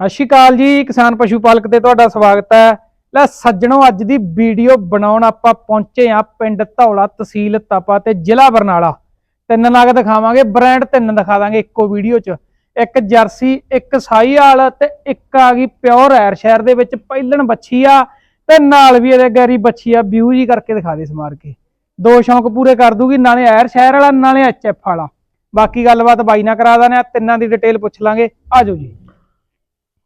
ਸਤਿ ਸ਼੍ਰੀ ਅਕਾਲ ਜੀ, ਕਿਸਾਨ ਪਸ਼ੂ ਪਾਲਕ ਤੇ ਤੁਹਾਡਾ ਸਵਾਗਤ ਹੈ। ਲੈ ਸੱਜਣੋ, ਅੱਜ ਦੀ ਵੀਡੀਓ ਬਣਾਉਣ ਆਪਾਂ ਪਹੁੰਚੇ ਆ ਪਿੰਡ ਧੌਲਾ ਤਹਿਸੀਲ ਤਪਾ ਤੇ ਜ਼ਿਲ੍ਹਾ ਬਰਨਾਲਾ। ਤਿੰਨ ਨਗ ਦਿਖਾਵਾਂਗੇ, ਬ੍ਰਾਂਡ ਤਿੰਨ ਦਿਖਾ ਦਾਂਗੇ ਇੱਕੋ ਵੀਡੀਓ 'ਚ। ਇੱਕ ਜਰਸੀ, ਇੱਕ ਸਾਈਵਾਲ ਤੇ ਇੱਕ ਆ ਗਈ ਪਿਓਰ ਐਰ ਸ਼ਹਿਰ ਦੇ ਵਿੱਚ ਪਹਿਲਣ ਬੱਚੀ ਆ ਤੇ ਨਾਲ ਵੀ ਇਹਦੇ ਗੈਰੀ ਬੱਚੀ ਆ ਵਿਊ ਜੀ ਕਰਕੇ ਦਿਖਾ ਦੇ ਸਮਾਰ ਕੇ ਦੋ ਸ਼ੌਂਕ ਪੂਰੇ ਕਰ ਦੂਗੀ, ਨਾਲੇ ਐਰ ਸ਼ਹਿਰ ਵਾਲਾ, ਨਾਲੇ ਐਚਐਫ ਵਾਲਾ। ਬਾਕੀ ਗੱਲਬਾਤ ਬਾਈ ਨਾਲ ਕਰਾ ਦਾਨੇ ਆ ਤਿੰਨਾਂ ਦੀ ਡਿਟੇਲ ਪੁੱਛ ਲਾਂਗੇ। ਆਜੋ ਜੀ।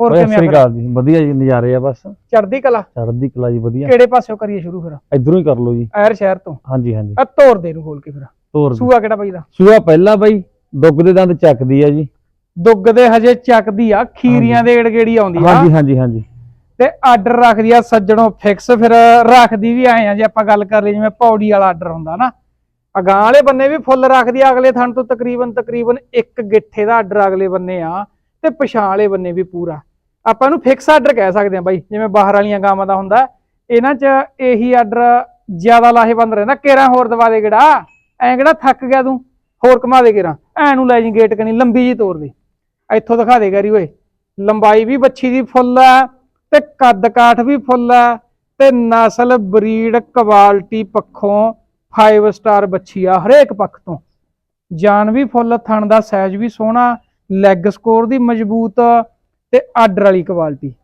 ਹੋਰ ਕਿਵੇਂ ਸ੍ਰੀ ਆ ਅਕਾਲ ਜੀ ਵਧੀਆ ਜੀ ਨਜ਼ਾਰੇ ਆ ਬਸ। ਚੜਦੀ ਕਲਾ? ਚੜ੍ਹਦੀ ਕਲਾ ਜੀ ਵਧੀਆ। ਕਿਹੜੇ ਪਾਸਿਓਂ ਕਰੀਏ ਸ਼ੁਰੂ ਫਿਰ? ਇਧਰੋਂ ਹੀ ਕਰ ਲਓ ਜੀ। ਐਰ ਸ਼ਹਿਰ ਤੋਂ? ਹਾਂਜੀ ਹਾਂਜੀ। ਆ ਤੋਰ ਦੇ ਨੂੰ ਖੋਲ ਕੇ ਫਿਰ। ਤੋਰ। ਸੂਆ ਕਿਹੜਾ ਬਾਈ ਦਾ? ਸੂਆ ਪਹਿਲਾ ਬਾਈ ਦੁੱਗ ਦੇ ਦੰਦ ਚੱਕਦੀ ਆ ਜੀ। ਦੁੱਗ ਦੇ ਹਜੇ ਚੱਕਦੀ ਆ ਖੀਰੀਆਂ ਦੇ ਏੜਗੇੜੀ ਆਉਂਦੀ ਆ। ਹਾਂਜੀ ਹਾਂਜੀ ਹਾਂਜੀ। ਤੇ ਆਰਡਰ ਰੱਖਦੀ ਆ ਸੱਜਣੋਂ ਫਿਕਸ ਫਿਰ ਰੱਖਦੀ ਵੀ ਆਏ ਆ ਜੇ ਆਪਾਂ ਗੱਲ ਕਰ ਲਈ ਜਿਵੇਂ ਪੌੜੀ ਵਾਲਾ ਆਰਡਰ ਹੁੰਦਾ ਨਾ। ਅਗਾਂ ਵਾਲੇ ਬੰਨੇ ਵੀ ਫੁੱਲ ਰੱਖਦੀ ਆ ਅਗਲੇ ਥਣ ਤੋਂ ਤਕਰੀਬਨ ਤਕਰੀਬਨ ਇੱਕ ਗਿੱਠੇ ਦਾ ਆਰਡਰ ਅਗਲੇ ਬੰਨੇ ਆ। ਤੇ ਪਛਾਣ ਵਾਲੇ ਬੰਨੇ ਵੀ ਪੂਰਾ। ਆਪਾਂ ਇਹਨੂੰ ਫਿਕਸ ਆਰਡਰ ਕਹਿ ਸਕਦੇ ਆ ਬਾਈ, ਜਿਵੇਂ ਬਾਹਰ ਵਾਲੀਆਂ ਗਾਵਾਂ ਦਾ ਹੁੰਦਾ। ਇਹਨਾਂ 'ਚ ਇਹੀ ਆਰਡਰ ਜ਼ਿਆਦਾ ਲਾਹੇਵੰਦ ਰਹਿੰਦਾ। ਕੇਰਾ ਹੋਰ ਦਵਾ ਦੇ ਗੇੜਾ। ਐਂ ਕਿਹੜਾ ਥੱਕ ਗਿਆ ਤੂੰ? ਹੋਰ ਕਮਾ ਦੇ ਕੇਰਾ। ਐ ਨੂੰ ਲੈ ਜੀ ਗੇਟ ਕਨੀ ਲੰਬੀ ਜੀ ਤੋਰ ਦੇ। ਇੱਥੋਂ ਦਿਖਾ ਦੇ ਗਰੀ ਓਏ। ਲੰਬਾਈ ਵੀ ਬੱਚੀ ਦੀ ਫੁੱਲ ਆ, ਤੇ ਕੱਦ ਕਾਠ ਵੀ ਫੁੱਲ ਆ, ਤੇ ਨਸਲ, ਬਰੀਡ ਕੁਆਲਿਟੀ ਪੱਖੋਂ 5 ਸਟਾਰ ਬੱਚੀ ਆ ਹਰੇਕ ਪੱਖ ਤੋਂ। ਜਾਨ ਵੀ ਫੁੱਲ, ਥਣ ਦਾ ਸਾਈਜ਼ ਵੀ ਸੋਹਣਾ ਲੈਗ ਸਕੋਰ ਦੀ ਮਜ਼ਬੂਤ ਤੇ ਆਰਡਰ ਵਾਲੀ ਕੁਆਲਿਟੀ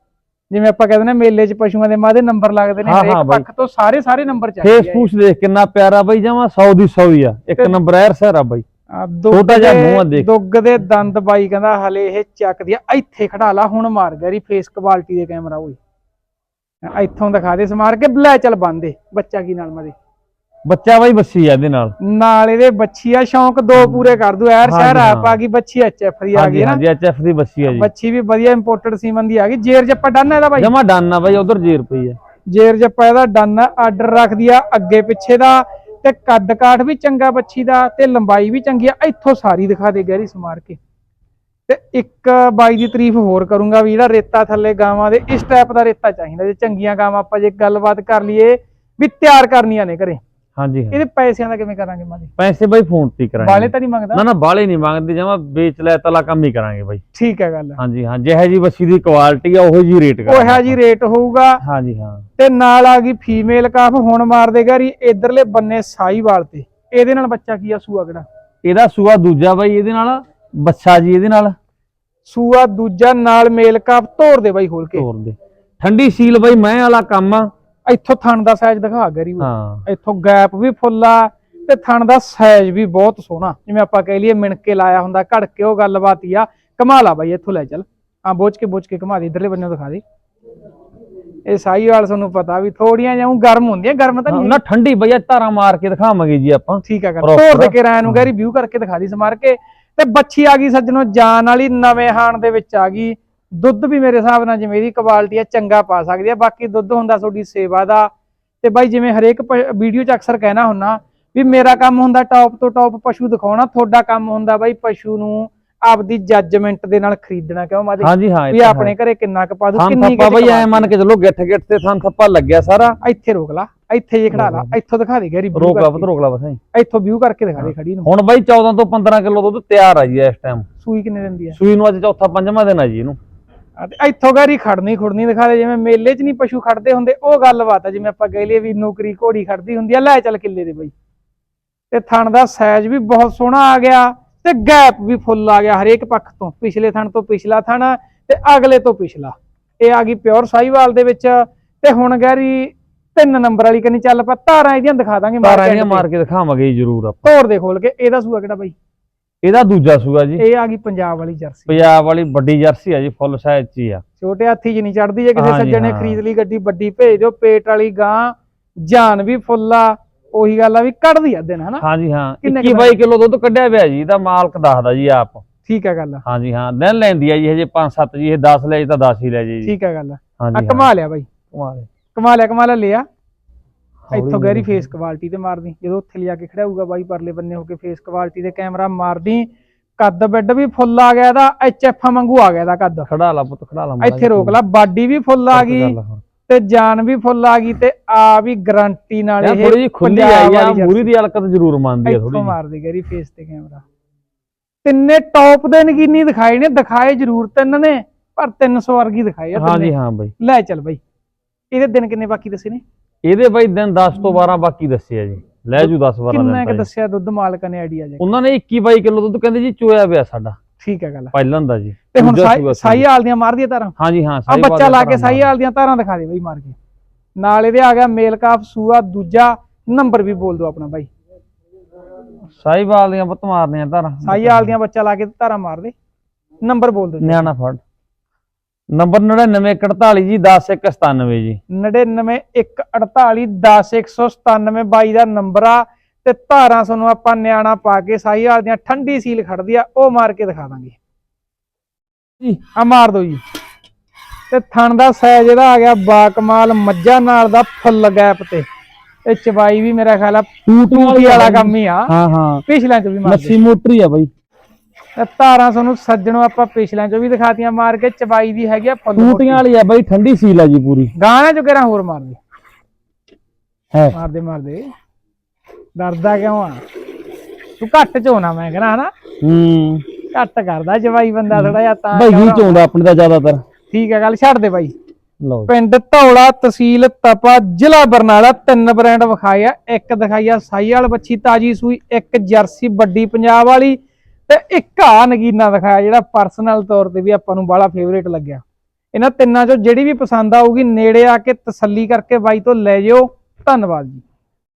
ਜਿਵੇਂ ਆਪਾਂ ਕਹਿੰਦੇ ਨੇ ਮੇਲੇ 'ਚ ਪਸ਼ੂਆਂ ਦੇ ਮਾਦੇ ਨੰਬਰ ਲੱਗਦੇ ਨੇ ਬਾਈ। ਪੱਖ ਤੋਂ ਸਾਰੇ ਸਾਰੇ ਨੰਬਰ ਫੇਸ ਚਾਹੀਦੇ ਫੂਸ ਦੇਖ ਕਿੰਨਾ ਪਿਆਰਾ ਬਾਈ ਜਮਾ 100 ਦੀ 100 ਹੀ ਆ। ਇੱਕ ਨੰਬਰ ਐਰ ਸਹਿਰ ਆ ਬਾਈ। ਆ ਛੋਟਾ ਜਿਹਾ ਮੂੰਹ ਆ ਦੇਖ। ਦੁੱਗ ਦੇ ਦੰਦ ਬਾਈ ਕਹਿੰਦਾ ਹਲੇ ਇਹ ਚੱਕਦੀ ਆ। ਇੱਥੇ ਖੜਾ ਲਾ ਹੁਣ ਮਾਰ ਗਰੀ ਫੇਸ ਕੁਆਲਿਟੀ ਦੇ ਕੈਮਰਾ ਓਏ। ਇੱਥੋਂ ਦਿਖਾ ਦੇ ਸਮਾਰ ਕੇ ਲੈ ਚੱਲ ਬੰਦੇ ਬੱਚਾ ਕੀ ਨਾਲ ਮਦੇ ਬੱਚਾ ਬਾਈ ਬੱਸੀ ਆ ਇਹਦੇ ਨਾਲ। ਨਾਲ ਇਹਦੇ ਬੱਚੀ ਆ ਸ਼ੌਂਕ ਦੋ ਪੂਰੇ ਕਰ ਦੂ। ਐਰ ਸ਼ਹਿਰ ਆ ਗਈ ਬੱਚੀ ਐਚਐਫ ਦੀ ਆ ਗਈ ਨਾ? ਹਾਂਜੀ ਐਚਐਫ ਦੀ ਬੱਸੀ ਆ ਜੀ। ਬੱਚੀ ਵੀ ਵਧੀਆ ਇੰਪੋਰਟਡ ਸੀਮਨ ਦੀ ਆ ਗਈ। ਜੇਰ ਜੱਪਾ ਡਨ ਇਹਦਾ ਬਾਈ? ਜਮਾ ਡਨ ਆ ਬਾਈ ਉਧਰ ਜੀਰ ਪਈ ਆ। ਜੇਰ ਜੱਪਾ ਇਹਦਾ ਡਨ ਆਰਡਰ ਰੱਖਦੀ ਆ ਅੱਗੇ ਪਿੱਛੇ ਦਾ ਤੇ ਕੱਦ ਕਾਠ ਵੀ ਚੰਗਾ ਬੱਚੀ ਦਾ ਤੇ ਲੰਬਾਈ ਵੀ ਚੰਗੀ ਆ। ਇੱਥੋਂ ਸਾਰੀ ਦਿਖਾ ਦੇ ਗਹਿਰੀ ਸਮਾਰ ਕੇ। ਤੇ ਇੱਕ ਬਾਈ ਦੀ ਤਾਰੀਫ ਹੋਰ ਕਰੂੰਗਾ ਵੀ ਜਿਹੜਾ ਰੇਤਾ ਥੱਲੇ ਗਾਵਾਂ ਦੇ ਇਸ ਟਾਈਪ ਦਾ ਰੇਤਾ ਚਾਹੀਦਾ। ਜੇ ਚੰਗੀਆਂ ਗਾਵਾਂ ਆਪਾਂ ਜੇ ਗੱਲਬਾਤ ਕਰ ਲਈਏ ਵੀ ਤਿਆਰ ਕਰਨੀਆਂ ਨੇ ਘਰੇ। ਹਾਂਜੀ ਹਾਂ ਇਹਦੇ ਪੈਸਿਆਂ ਦਾ ਕਿਵੇਂ ਕਰਾਂਗੇ ਮਾਦੇ ਪੈਸੇ ਬਾਈ ਫੋਨ ਤੇ ਕਰਾਂਗੇ। ਵਾਲੇ ਤਾਂ ਨਹੀਂ ਮੰਗਦਾ? ਨਾ ਨਾ ਬਾਲੇ ਨਹੀਂ ਮੰਗਦੇ ਜਮਾ ਵੇਚ ਲੈ ਤਲਾ ਕੰਮ ਹੀ ਕਰਾਂਗੇ ਬਾਈ। ਠੀਕ ਹੈ ਗੱਲ। ਹਾਂਜੀ ਹਾਂ ਜਿਹੇ ਜੀ ਬੱਸੀ ਦੀ ਕੁਆਲਿਟੀ ਆ ਉਹੋ ਜੀ ਰੇਟ ਉਹ ਹੈ ਜੀ ਰੇਟ ਹੋਊਗਾ। ਹਾਂਜੀ ਹਾਂ। ਤੇ ਨਾਲ ਆ ਗਈ ਫੀਮੇਲ ਕਾਫ ਹੁਣ ਮਾਰ ਦੇਗਾ ਰੀ ਇਧਰਲੇ ਬੰਨੇ ਸਾਈਵਾਲ ਤੇ। ਇਹਦੇ ਨਾਲ ਬੱਚਾ ਕੀ ਆ ਸੂਆ ਕਿਹੜਾ? ਇਹਦਾ ਸੂਆ ਦੂਜਾ ਬਾਈ ਇਹਦੇ ਨਾਲ ਬੱਚਾ ਜੀ ਇਹਦੇ ਨਾਲ। ਸੂਆ ਦੂਜਾ ਨਾਲ ਮੇਲ ਕਾਫ ਤੋੜ ਦੇ ਬਾਈ ਖੋਲ ਕੇ। ਤੋਰ ਦੇ। ਠੰਡੀ ਸੀਲ ਬਾਈ ਮੈਂ ਵਾਲਾ ਕੰਮ ਆ। ਇੱਥੋਂ ਥਣ ਦਾ ਸਾਈਜ਼ ਦਿਖਾ ਗਰੀ ਹਾਂ। ਇੱਥੋਂ ਗੈਪ ਵੀ ਫੁੱਲ ਆ ਤੇ ਥਣ ਦਾ ਸਾਈਜ਼ ਵੀ ਬਹੁਤ ਸੋਹਣਾ। ਜਿਵੇਂ ਆਪਾਂ ਕਹਿ ਲਈਏ ਮਿਣ ਕੇ ਲਾਇਆ ਹੁੰਦਾ ਘੜ ਕੇ ਉਹ ਗੱਲਬਾਤ ਹੀ ਆ। ਕਮਾਲ ਆ ਬਾਈ ਇੱਥੋਂ ਲੈ ਚੱਲ। ਆ ਬੋਝ ਕੇ ਬੋਝ ਕੇ ਘਮਾ ਦੇ ਇਧਰਲੇ ਬੰਨੇ ਦਿਖਾ ਦੇ। ਇਹ ਸਾਈਵਾਲ ਤੁਹਾਨੂੰ ਪਤਾ ਵੀ ਥੋੜੀਆਂ ਜਿਹਾ ਗਰਮ ਹੁੰਦੀਆਂ ਗਰਮ ਤਾਂ ਨਹੀਂ ਨਾ ਠੰਡੀ ਬਈ ਧਾਰਾਂ ਮਾਰ ਕੇ ਦਿਖਾਵਾਂਗੇ ਜੀ ਆਪਾਂ। ਠੀਕ ਆ ਕਰ। ਤੋੜ ਦੇ ਕੇ ਰਾਇ ਨੂੰ ਗੈਰੀ ਵਿਊ ਕਰਕੇ ਦਿਖਾ ਦੀ ਸਮਾਰ ਕੇ ਤੇ ਬੱਚੀ ਆ ਗਈ ਸੱਜਣੋ ਜਾਨ ਵਾਲੀ ਨਵੇਂ ਹਾਣ ਦੇ ਵਿੱਚ ਆ ਗਈ। ਦੁੱਧ ਵੀ ਮੇਰੇ ਹਿਸਾਬ ਨਾਲ ਜਿਵੇਂ ਇਹਦੀ ਕੁਆਲਿਟੀ ਆ ਚੰਗਾ ਪਾ ਸਕਦੀ ਆ। ਬਾਕੀ ਦੁੱਧ ਹੁੰਦਾ ਤੁਹਾਡੀ ਸੇਵਾ ਦਾ। ਤੇ ਬਾਈ ਜਿਵੇਂ ਹਰੇਕ ਵੀਡੀਓ 'ਚ ਅਕਸਰ ਕਹਿਣਾ ਹੁੰਨਾ ਵੀ ਮੇਰਾ ਕੰਮ ਹੁੰਦਾ ਟੌਪ ਤੋਂ ਟੌਪ ਪਸ਼ੂ ਦਿਖਾਉਣਾ ਤੁਹਾਡਾ ਕੰਮ ਹੁੰਦਾ ਬਾਈ ਪਸ਼ੂ ਨੂੰ ਆਪਦੀ ਜੱਜਮੈਂਟ ਦੇ ਨਾਲ ਖਰੀਦਣਾ। ਕਿਉਂ ਮਾਦੇ ਹਾਂਜੀ ਹਾਂ ਇਹ ਵੀ ਆਪਣੇ ਘਰੇ ਕਿੰਨਾ ਕੁ ਪਾ ਦੂ ਕਿੰਨੀ ਕੁ ਬਈ ਐ ਮੰਨ ਕੇ ਚੱਲੋ ਗਿੱਠ ਗਿੱਠ ਤੇ ਥਾਂ ਥੱਪਾ ਲੱਗਿਆ ਸਾਰਾ। ਇੱਥੇ ਰੋਕ ਲਾ ਇੱਥੇ ਜੇ ਖੜਾ ਲਾ ਇੱਥੋਂ ਦਿਖਾ ਦੇ ਗੈਰੀ ਰੋਕ ਲਾ ਪੁੱਤ ਰੋਕ ਲਾ ਬਸ। ਇੱਥੋਂ ਵਿਊ ਕਰਕੇ ਦਿਖਾ ਦੇ ਖੜੀ ਨੂੰ। ਹੁਣ ਬਾਈ 14 ਤੋਂ 15 ਕਿਲੋ ਦੁੱਧ ਤਿਆਰ ਆ ਜੀ ਇਸ ਟਾਈਮ ਸੂਈ ਕਿੰਨੇ ਦਿੰਦੀ ਆ? ਸੂਈ ਨੂੰ ਅੱਜ ਚੌਥਾ ਪੰਜਵਾਂ ਦਿਨ ਆ ਜੀ ਇਹਨੂੰ। ਤੇ ਇੱਥੋਂ ਗਾਰੀ ਖੜਨੀ ਖੁੜਨੀ ਦਿਖਾ ਦੇ ਜਿਵੇਂ ਮੇਲੇ 'ਚ ਨਹੀਂ ਪਸ਼ੂ ਖੜਦੇ ਹੁੰਦੇ ਉਹ ਗੱਲਬਾਤ ਆ ਜਿਵੇਂ ਆਪਾਂ ਕਹਿ ਲਈਏ ਵੀ ਨੌਕਰੀ ਘੋੜੀ ਖੜਦੀ ਹੁੰਦੀ ਆ ਲੈ ਚੱਲ ਕਿੱਲੇ ਦੇ ਬਈ। ਤੇ ਥਣ ਦਾ ਸਾਈਜ਼ ਵੀ ਬਹੁਤ ਸੋਹਣਾ ਆ ਗਿਆ ਤੇ ਗੈਪ ਵੀ ਫੁੱਲ ਆ ਗਿਆ ਹਰੇਕ ਪੱਖ ਤੋਂ ਪਿਛਲੇ ਥਣ ਤੋਂ ਪਿਛਲਾ ਥਣ ਤੇ ਅਗਲੇ ਤੋਂ ਪਿਛਲਾ। ਇਹ ਆ ਗਈ ਪਿਓਰ ਸਾਈਵਾਲ ਦੇ ਵਿੱਚ ਤੇ ਹੁਣ ਗੈਰੀ ਤਿੰਨ ਨੰਬਰ ਵਾਲੀ ਕੰਨੀ ਚੱਲ ਪਾ ਧਾਰਾਂ ਇਹਦੀਆਂ ਦਿਖਾ ਦਾਂਗੇ ਮਾਰ ਕੇ ਇਹਦੀਆਂ ਮਾਰ ਕੇ ਦਿਖਾਵਾਂਗੇ ਜੀ ਜ਼ਰੂਰ ਆਪਾਂ। ਤੋੜ ਦੇ ਖੋਲ ਕੇ ਇਹਦਾ ਸੂਆ ਕਿਹੜਾ ਬਾਈ? ਇਹਦਾ ਦੂਜਾ ਸੂਆ ਜੀ। ਇਹ ਆ ਗਈ ਪੰਜਾਬ ਵਾਲੀ ਜਰਸੀ। ਪੰਜਾਬ ਵਾਲੀ ਵੱਡੀ ਜਰਸੀ ਆ ਜੀ ਫੁੱਲ ਸਾਈਜ਼ ਚ ਹੀ ਆ। ਛੋਟੇ ਹਾਥੀ 'ਚ ਨਹੀਂ ਚੜਦੀ ਜੇ ਕਿਸੇ ਸੱਜਣ ਨੇ ਹਾਂ। ਖਰੀਦ ਲਈ ਗੱਡੀ ਵੱਡੀ ਭੇਜ ਦਿਓ ਪੇਟ ਵਾਲੀ ਗਾਂ ਜਾਨ ਵੀ ਫੁੱਲ ਉਹੀ ਗੱਲ ਆ ਵੀ ਕੱਢਦੀ ਆ ਦਿਨ ਹਨਾ? ਹਾਂਜੀ ਹਾਂ। ਕਿੰਨੇ 21 22 ਕਿਲੋ ਦੁੱਧ ਕੱਢਿਆ ਪਿਆ ਜੀ ਇਹਦਾ ਮਾਲਕ ਦੱਸਦਾ ਜੀ ਆਪ। ਠੀਕ ਆ ਗੱਲ ਹਾਂਜੀ ਹਾਂ। ਦਿਨ ਲੈਂਦੀ ਆ ਜੀ ਹਜੇ 5-7 ਜੀ ਇਹ 10 ਲੈ ਜੀ ਤਾਂ 10 ਹੀ ਲੈ ਜੀ। ਠੀਕ ਆ ਗੱਲ ਆ। ਕਮਾ ਲਿਆ ਬਾਈ। ਕਮਾ ਲਿਆ ਕਮਾ ਲਿਆ ਲਿਆ। ਇੱਥੋਂ ਗਹਿਰੀ। ਫੇਸ ਕੁਆਲਿਟੀ ਤੇ ਮਾਰਦੀ ਜਦੋਂ ਉੱਥੇ ਲਿਆ ਕੇ ਖੜਾਊਗਾ ਬਾਈ ਪਰਲੇ ਬੰਨੇ ਹੋ ਕੇ ਫੇਸ ਕੁਆਲਿਟੀ ਤੇ ਕੈਮਰਾ ਮਾਰਦੀ ਕੱਦ ਬੈੱਡ ਵੀ ਫੁੱਲ ਆ ਗਿਆ ਇਹਦਾ ਐਚਐਫ ਵਾਂਗੂ ਆ ਗਿਆ ਇਹਦਾ ਕੱਦ। ਖੜਾ ਲਾ ਪੁੱਤ ਖੜਾ ਲਾ ਇੱਥੇ ਰੋਕ ਲਾ ਬਾਡੀ ਵੀ ਫੁੱਲ ਆ ਗਈ ਤੇ ਜਾਨ ਵੀ ਫੁੱਲ ਆ ਗਈ ਤੇ ਆ ਵੀ ਗਾਰੰਟੀ ਨਾਲ ਇਹ ਥੋੜੀ ਜਿਹੀ ਖੁੱਲੀ ਆਈ ਆ ਮੂਰੀ ਦੀ ਹਲਕਤ ਜ਼ਰੂਰ ਮੰਨਦੀ ਆ ਥੋੜੀ ਇੱਥੋਂ ਮਾਰਦੀ ਗੈਰੀ ਫੇਸ ਤੇ ਕੈਮਰਾ ਤਿੰਨੇ ਟੌਪ ਦੇ ਨਗੀਨੀ ਦਿਖਾਏ ਨੇ ਦਿਖਾਏ ਜ਼ਰੂਰ ਤਿੰਨ ਨੇ ਪਰ 300 ਵਰਗੀ ਦਿਖਾਈ ਆ ਹਾਂ ਜੀ। ਹਾਂ ਬਾਈ। ਲੈ ਚੱਲ ਬਾਈ। ਇਹਦੇ ਦਿਨ ਕਿੰਨੇ ਬਾਕੀ ਦੱਸੇ ਨੇ? ਇਹਦੇ ਬਾਈ ਦਿਨ 10 ਤੋਂ 12 ਬਾਕੀ ਦੱਸਿਆ ਜੀ। ਲੈ ਜੂ 10 12 ਕਿੰਨਾ ਦਿਨ ਕੁ ਤਾਂ ਜੀ। ਦੱਸਿਆ ਦੁੱਧ ਮਾਲਕਾਂ ਨੇ ਆਈਡੀਆ ਜੇ ਉਹਨਾਂ ਨੇ 21 22 ਕਿਲੋ ਦੁੱਧ ਕਹਿੰਦੇ ਜੀ ਚੋਇਆ ਪਿਆ ਸਾਡਾ। ਠੀਕ ਹੈ ਗੱਲ ਪਹਿਲਾਂ ਦਾ ਜੀ। ਤੇ ਹੁਣ ਸਾਈ ਹਾਲ ਦੀਆਂ ਮਾਰਦੀਆਂ ਧਾਰਾਂ ਹਾਂ ਜੀ ਹਾਂ ਆ ਸਾਈ ਬੱਚਾ ਲਾ ਕੇ ਸਾਈ ਹਾਲ ਦੀਆਂ ਧਾਰਾਂ ਦਿਖਾ ਦੇ ਬਈ ਮਾਰ ਕੇ। ਨਾਲ ਇਹਦੇ ਆ ਗਿਆ ਮੇਲ ਕਾਫ ਸੂਆ ਦੂਜਾ ਨੰਬਰ ਵੀ ਬੋਲ ਦਿਓ ਆਪਣਾ ਬਾਈ। ਸਾਈਵਾਲ ਦੀਆਂ ਪੁੱਤ ਮਾਰਨੀਆਂ ਧਾਰਾਂ ਸਾਈ ਹਾਲ ਦੀਆਂ ਬੱਚਾ ਲਾ ਕੇ ਧਾਰਾਂ ਮਾਰ ਦੇ। ਨੰਬਰ ਬੋਲ ਦਿਓ ਨਿਆਣਾ ਫੜ। ਨੰਬਰ 9948 ਜੀ 10197 ਜੀ। 9914810197 ਬਾਈ ਦਾ ਨੰਬਰ ਆ ਤੇ ਧਾਰਾਂ ਤੁਹਾਨੂੰ ਆਪਾਂ ਨਿਆਣਾ ਪਾ ਕੇ ਸਾਈ ਹਾਲ ਦੀਆਂ ਠੰਡੀ ਸੀਲ ਖੜਦੀ ਆ ਉਹ ਮਾਰ ਕੇ ਦਿਖਾ ਦਾਂਗੇ। ਜੀ। ਆ ਮਾਰ ਦੋ ਜੀ। ਤੇ ਥਣ ਦਾ ਸਾਈਜ਼ ਇਹਦਾ ਆ ਗਿਆ ਬਾਕਮਾਲ ਮੱਝਾਂ ਨਾਲ ਦਾ ਫੁੱਲ ਗੈਪ ਤੇ। ਤੇ ਚਵਾਈ ਵੀ ਮੇਰਾ ਖਿਆਲ ਆ ਟੂਟੀ ਵਾਲਾ ਕੰਮ ਹੀ ਆ। ਹਾਂ ਹਾਂ। ਪਿਛਲਿਆਂ ਚ ਵੀ ਮਾਰ ਲੱਸੀ ਮੋਟਰੀ ਆ ਬਾਈ। ਧਾਰਾਂ ਤੁਹਾਨੂੰ ਸੱਜਣੋ ਆਪਾਂ ਪਿਛਲਿਆਂ ਚ ਵੀ ਦਿਖਾਤੀਆਂ ਮਾਰ ਕੇ ਚਵਾਈ ਦੀ ਹੈਗੀ ਆ ਫੁੱਲ ਟੂਟੀਆਂ ਵਾਲੀ ਆ ਬਾਈ ਠੰਡੀ ਸੀਲ ਆ ਜੀ ਪੂਰੀ। ਗਾਣਾ ਚ ਕਿਹੜਾ ਹੋਰ ਮਾਰ ਦੇ ਹੈ। ਮਾਰ ਦੇ ਮਾਰ ਦੇ ਡਰਦਾ ਕਿਉਂ ਆ? ਤੂੰ ਘੱਟ ਚ ਹੋਣਾ ਮੈਂ ਕਹਿੰਦਾ ਹਨਾ? ਹੂੰ। ਘੱਟ ਕਰਦਾ ਜਵਾਈ ਬੰਦਾ ਥੋੜਾ ਜਿਹਾ ਤਾਂ ਬਾਈ ਹੀ। ਚੋਂਦਾ ਆਪਣੇ ਦਾ ਜ਼ਿਆਦਾਤਰ। ਠੀਕ ਹੈ ਗੱਲ ਛੱਡ ਦੇ ਬਾਈ। ਲਓ। ਪਿੰਡ ਧੌਲਾ ਤਹਿਸੀਲ ਤਪਾ ਜ਼ਿਲ੍ਹਾ ਬਰਨਾਲਾ ਤਿੰਨ ਬ੍ਰਾਂਡ ਵਿਖਾਏ ਆ। ਇੱਕ ਦਿਖਾਈ ਆ ਸਾਈ ਵਾਲ ਬੱਚੀ ਤਾਜੀ ਸੂਈ ਇੱਕ ਜਰਸੀ ਵੱਡੀ ਪੰਜਾਬ ਵਾਲੀ। ਤੇ ਇੱਕ ਆ ਨਗੀਨਾ ਦਿਖਾਇਆ ਜਿਹੜਾ ਪਰਸਨਲ ਤੌਰ ਤੇ ਵੀ ਆਪਾਂ ਨੂੰ ਬੜਾ ਫੇਵਰੇਟ ਲੱਗਿਆ। ਇਹਨਾਂ ਤਿੰਨਾਂ ਚੋਂ ਜਿਹੜੀ ਵੀ ਪਸੰਦ ਆਊਗੀ, ਨੇੜੇ ਆ ਕੇ ਤਸੱਲੀ ਕਰਕੇ ਬਾਈ ਤੋਂ ਲੈ ਜਿਓ। ਧੰਨਵਾਦ ਜੀ।